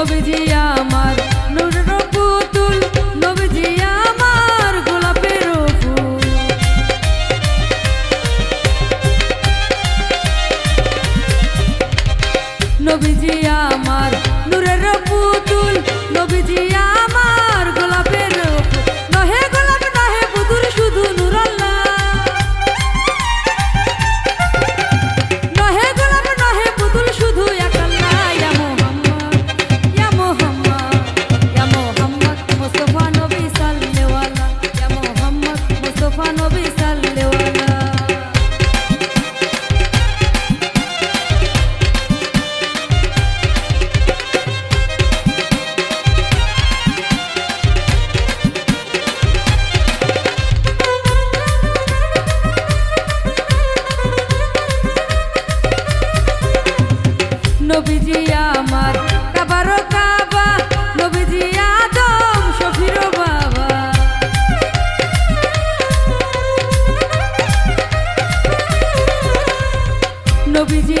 নবীজি আমার নূরের পুতুল। নবীজি আমার গোলাপের ফুল। নবীজি আমার নবীজি আমার। কাবারো কাবা নবীজি আদম বাবা। নবীজি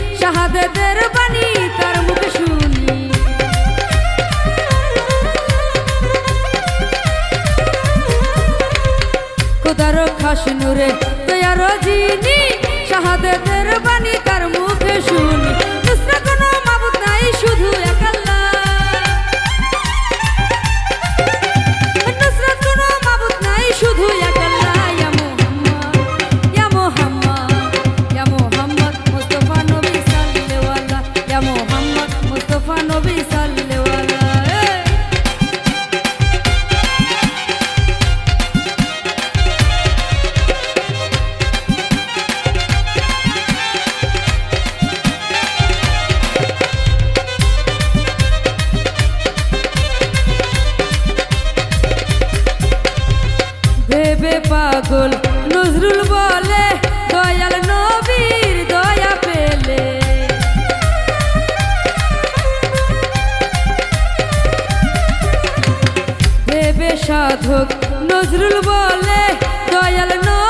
শাহাদাতের বাণী তার মুখে শুনি। কোথারো খাস নুরে তৈয়ার জিনি শাহাদাতের বাণী তার ভেবে পাগল নজরুল বলে দয়াল নবীর দয়া পেলে। ভেবে সাধক নজরুল বলে দয়াল নবীর